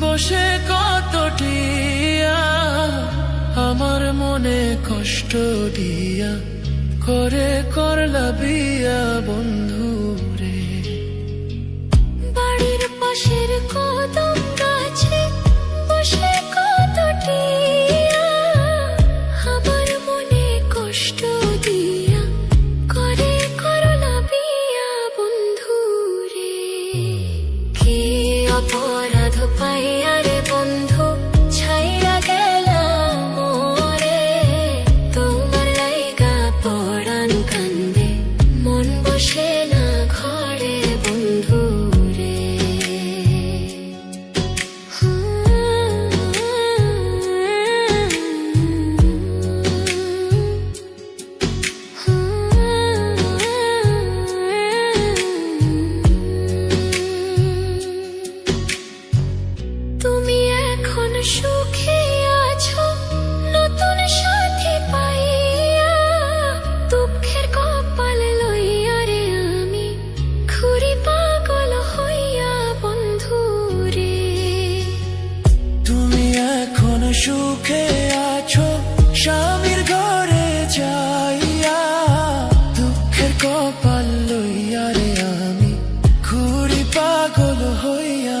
বসে কতটিয়া? আমার মনে কষ্ট দিয়া করে করলা বিয়া বন্ধু রে বাড়ির পাশের কদম এখন সুখে আছো, নতুন কপাল লইয়া রে আমি পাগল হইয়া বন্ধু তুমি এখন সুখে আছো, স্বামীর ঘরে যাইয়া কপাল লইয়া রে আমি পাগল হইয়া